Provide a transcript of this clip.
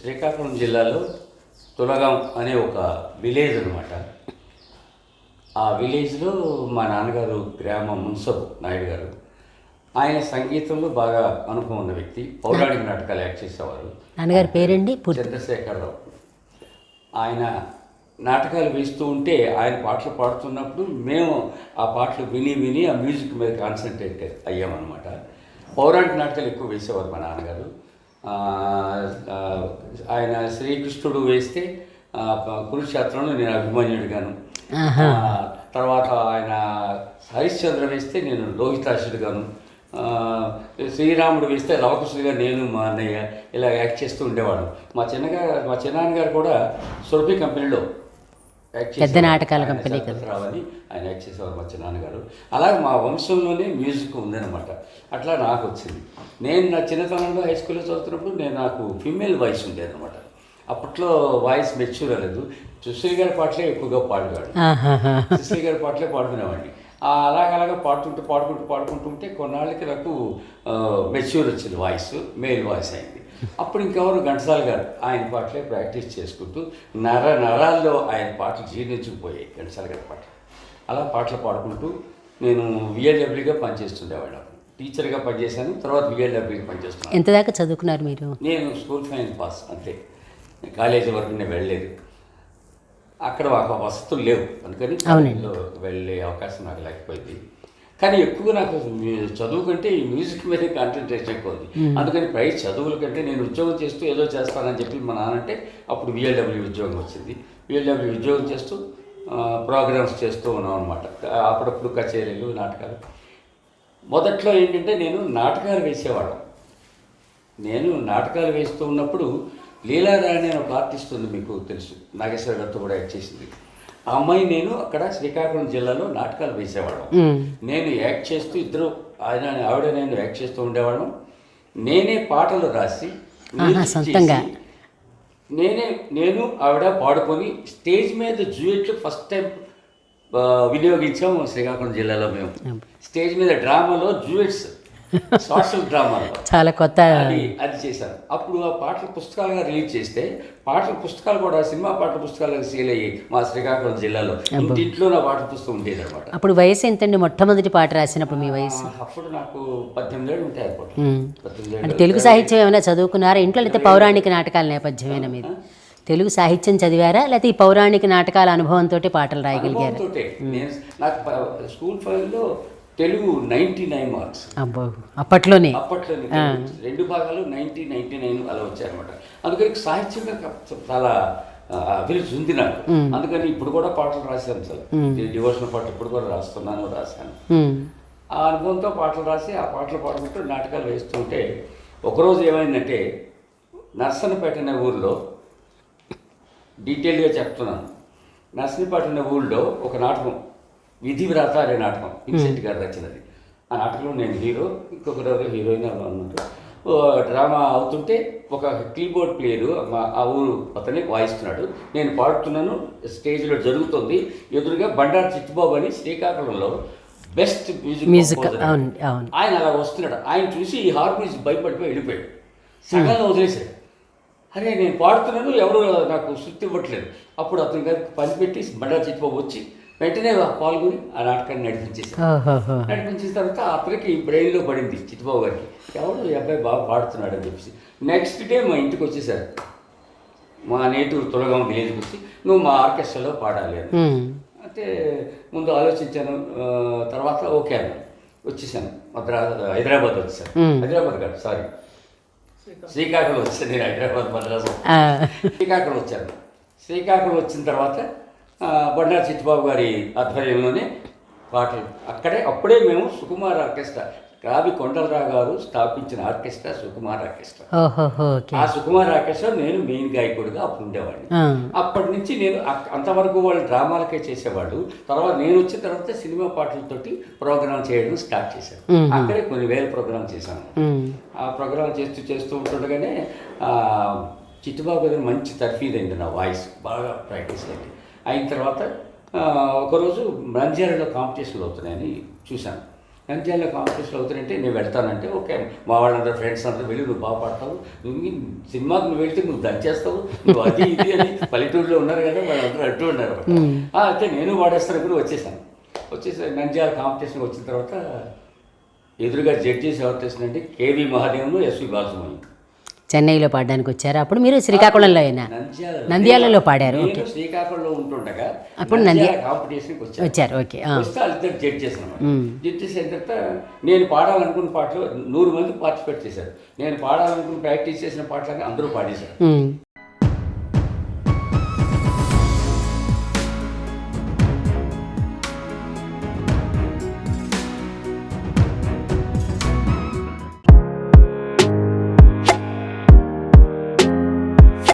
శ్రీకాకుళం జిల్లాలో తులగం అనే ఒక విలేజ్ అనమాట ఆ విలేజ్లో మా నాన్నగారు గ్రామ మున్సబ్ నాయుడు గారు ఆయన సంగీతంలో బాగా అనుభవం ఉన్న వ్యక్తి పౌరాణిక నాటకాలు యాక్ట్ చేసేవారు. నాన్నగారి పేరండి? చంద్రశేఖరరావు. ఆయన నాటకాలు వేస్తూ ఉంటే ఆయన పాటలు పాడుతున్నప్పుడు మేము ఆ పాటలు విని విని ఆ మ్యూజిక్ మీద కాన్సన్ట్రేట్ అయ్యామన్నమాట. పౌరాణిక నాటకాలు ఎక్కువ వేసేవారు మా నాన్నగారు. ఆయన శ్రీకృష్ణుడు వేస్తే కురుక్షేత్రంలో నేను అభిమన్యుడిగాను. తర్వాత ఆయన హరిశ్చంద్ర వేస్తే నేను లోహితాశుడిగాను శ్రీరాముడు వేస్తే లవకుశుడిగా నేను మా అన్నయ్య ఇలా యాక్ట్ చేస్తూ ఉండేవాడు. మా చిన్నగా మా చిన్నాన్నగారు కూడా సురభి కంపెనీలో పెద్ద. నాటకాల ఆయన కంపెనీ అని ఆయన యాక్ట్ చేసేవారు మా చిన్నాన్నగారు. అలాగే మా వంశంలోనే మ్యూజిక్ ఉందన్నమాట. అట్లా నాకు వచ్చింది. నేను నా చిన్నతనంలో హై స్కూల్లో చదువుతున్నప్పుడు నేను నాకు ఫీమేల్ వాయిస్ ఉండేదన్నమాట. అప్పట్లో వాయిస్ మెచ్యూర్ అవ్వలేదు సుశ్రీ గారి పాటలే ఎక్కువగా పాడేవాడు. సుశ్రీ గారి పాటలే పాడుకునేవాడిని. ఆ అలాగ అలాగ పాడుతుంటూ పాడుకుంటూ పాడుకుంటుంటే కొన్నాళ్ళకి నాకు మెచ్యూర్ వచ్చింది వాయిస్ మేల్ వాయిస్ అయింది. అప్పుడు ఇంకెవరు ఘంటసాల గారు? ఆయన పాటలే ప్రాక్టీస్ చేసుకుంటూ నర నరాల్లో ఆయన పాటలు జీర్ణించుకుపోయాయి ఘంటసాల గారి పాటలు అలా పాటలు పాడుకుంటూ నేను విఎల్డబ్ల్యూగా పనిచేస్తుండేవాడిని అప్పుడు. టీచర్గా పనిచేశాను తర్వాత విఎల్డబ్ల్యూగా పనిచేస్తున్నాను. ఎంత దాకా చదువుకున్నారు మీరు? నేను స్కూల్ ఫైనల్ పాస్ అంతే. కాలేజీ వరకు నేను వెళ్ళలేదు. అక్కడ మాకు వసతులు లేవు. అందుకని వెళ్ళే అవకాశం నాకు లేకపోయింది. కానీ ఎక్కువ నాకు చదువు కంటే ఈ మ్యూజిక్ మీదే కాన్సన్ట్రేషన్ ఎక్కువ ఉంది. అందుకని పై చదువుల కంటే నేను ఉద్యోగం చేస్తూ ఏదో చేస్తానని చెప్పి మా నాన్న అంటే అప్పుడు విఎల్డబ్ల్యూ ఉద్యోగం వచ్చింది. విఎల్డబ్ల్యూ ఉద్యోగం చేస్తూ ప్రోగ్రామ్స్ చేస్తూ ఉన్నాం అనమాట అప్పుడప్పుడు కచేరీలు నాటకాలు. మొదట్లో ఏంటంటే నేను నాటకాలు వేసేవాడు నేను నాటకాలు వేస్తూ ఉన్నప్పుడు లీలారాణి అనే ఒక ఆర్టిస్ట్ ఉంది మీకు తెలుసు. నాగేశ్వర గారితో కూడా యాక్ట్ చేసింది. ఆ అమ్మాయి నేను అక్కడ శ్రీకాకుళం జిల్లాలో నాటకాలు వేసేవాళ్ళం. నేను యాక్ట్ చేస్తూ ఇద్దరు ఆయన ఆవిడ నేను యాక్ట్ చేస్తూ ఉండేవాళ్ళం నేనే పాటలు రాసి సొంతంగా. నేనే నేను ఆవిడ పాడుకొని స్టేజ్ మీద జ్యూయెట్లు ఫస్ట్ టైం వినియోగించాము శ్రీకాకుళం జిల్లాలో మేము స్టేజ్ మీద డ్రామాలో జ్యూయెట్స్ సోషల్ డ్రామాలో చాలా కొత్త అది చేశాను అప్పుడు ఆ పాటల పుస్తకాలుగా రిలీజ్ చేస్తే పాటల పుస్తకాలు కూడా సినిమా పాటల పుస్తకాలుగా సేల్ అయ్యి మా శ్రీకాకుళం జిల్లాలో. ఇంటింట్లో నా పాటల పుస్తకం ఉండేది అనమాట అప్పుడు వయసు ఎంతండి? మొట్టమొదటి పాట రాసినప్పుడు మీ వయసు? అప్పుడు నాకు పద్దెనిమిది ఏళ్ళు ఉంటాయి అప్పుడు అంటే తెలుగు సాహిత్యం ఏమైనా చదువుకున్నారా? ఇంట్లో లేకపోతే పౌరాణిక నాటకాల నేపథ్యమేనా మీది? తెలుగు సాహిత్యం చదివారా? లేకపోతే ఈ పౌరాణిక నాటకాల అనుభవంతో పాటలు రాయగలిగారా? నేను నాకు స్కూల్ ఫైల్లో తెలుగు నైంటీ నైన్ మార్క్స్. అప్పట్లోనే. అప్పట్లో రెండు భాగాలు నైన్టీ నైన్టీ నైన్ అలా వచ్చాయన్నమాట. అందుకని సాహిత్యంగా చాలా అభిరుచి ఉంది నాకు. అందుకని ఇప్పుడు కూడా పాటలు రాశాను సార్. డివోషనల్ పాటలు ఇప్పుడు కూడా రాస్తున్నాను రాశాను. ఆ అనుభవంతో పాటలు రాసి ఆ పాటలు పాడుకుంటూ నాటకాలు వేస్తుంటే ఒకరోజు ఏమైందంటే నర్సనపేట అనే ఊర్లో డీటెయిల్గా చెప్తున్నాను. నర్సనపేట అనే ఊళ్ళో ఒక నాటకం విధి వ్రాత అనే నాటకం. విన్సెంట్ గారు రచనది ఆ నాటకంలో నేను హీరో ఎవరో హీరోయిన్ ఓ డ్రామా అవుతుంటే ఒక కీబోర్డ్ ప్లేయరు మా ఆ ఊరు అతని వాయిస్తున్నాడు. నేను పాడుతున్నాను స్టేజ్లో జరుగుతుంది. ఎదురుగా బండారు చిట్టుబాబు అని శ్రీకాకుళంలో బెస్ట్ మ్యూజిక్ ఆయన అలా వస్తున్నాడు. ఆయన చూసి ఈ హార్మోనిస్ భయపడిపోయి వెళ్ళిపోయాడు. సగంలో వదిలేశాడు. అరే నేను పాడుతున్నాను ఎవరు నాకు శృతి ఇవ్వట్లేదు. అప్పుడు అతని గారికి పనిపెట్టి బండా చిట్టుబాబు వచ్చి వెంటనే పాల్గొని ఆ నాటకాన్ని ఓహోహో నడిపించిన తర్వాత అతనికి బ్రెయిన్లో పడింది చిట్టుబాబు గారికి. ఎవడు ఈ అబ్బాయి బాగా పాడుతున్నాడు అని చెప్పేసి. నెక్స్ట్ డే మా ఇంటికి వచ్చేసారు. మా నేటివ్ తులగం విలేజ్కి వచ్చి నువ్వు మా ఆర్కెస్ట్రాలో పాడాలి అని. అంటే ముందు ఆలోచించాను తర్వాత ఓకే అన్నాను వచ్చేసాను. మద్రాస్ హైదరాబాద్ వచ్చేసాను. హైదరాబాద్ కాదు సారీ. శ్రీకాకుళం వచ్చాను నేను హైదరాబాద్ మద్రాసు. శ్రీకాకుళం వచ్చాను. శ్రీకాకుళం వచ్చిన తర్వాత బండారు చిట్టుబాబు గారి ఆధ్వర్యంలోనే పాటలు. అక్కడే అప్పుడే మేము సుకుమార్ ఆర్కెస్ట్రా రావి కొండలరావు గారు స్థాపించిన ఆర్కెస్ట్రా సుకుమార్ ఆర్కెస్ట్రా. ఆ సుకుమార్ ఆర్కెస్ట్రా నేను మెయిన్ గాయకుడిగా అప్పుడు ఉండేవాడిని. అప్పటి నుంచి నేను అంతవరకు వాళ్ళు డ్రామాలకే చేసేవాళ్ళు. తర్వాత నేను వచ్చిన తర్వాత సినిమా పాటలతోటి ప్రోగ్రామ్ చేయడం స్టార్ట్ చేశాను. అక్కడే కొన్ని వేల ప్రోగ్రామ్ చేశాను. ఆ ప్రోగ్రామ్ చేస్తూ చేస్తూ ఉంటుండగానే చిట్టుబాబు గారు మంచి తర్ఫీదైంది నా వాయిస్. బాగా ప్రాక్టీస్ అయింది. అయిన తర్వాత ఒకరోజు నంద్యాలలో కాంపిటీషన్లు అవుతున్నాయని చూశాను. నంద్యాల కాంపిటీషన్ అవుతానంటే నేను వెళ్తానంటే ఓకే మా వాళ్ళందరూ ఫ్రెండ్స్ అందరూ వెళ్ళి నువ్వు బాగా పాడతావు నువ్వు సినిమాకి నువ్వు వెళ్తే నువ్వు దంచేస్తావు నువ్వు అది ఇది అని పల్లెటూరులో ఉన్నారు కదా వాళ్ళందరూ అంటూ ఉన్నారు అయితే నేను వాడేస్తాను కూడా వచ్చేసాను. వచ్చేసి నంద్యాల కాంపిటీషన్ వచ్చిన తర్వాత ఎదురుగా జడ్జెస్ ఎవరు చేసినంటే కేవీ మహాదేవను ఎస్వి బాలసుమణి చెన్నైలో పాడడానికి వచ్చారు. అప్పుడు మీరు శ్రీకాకుళంలో అయినా? నంద్యాల నంద్యాలలో పాడారు. నేను శ్రీకాకుళంలో ఉంటుండగా అప్పుడు నంద్యాల కాంపిటీషన్కి వచ్చారు. ఓకే. వాళ్ళిద్దరు అనమాట జడ్జెస్ అయిన తర్వాత నేను పాడాలనుకున్న పాటలు నూరు మంది పార్టిసిపేట్ చేశారు. నేను పాడాలనుకున్న ప్రాక్టీస్ చేసిన పాటలన్నీ అందరూ పాడేశారు.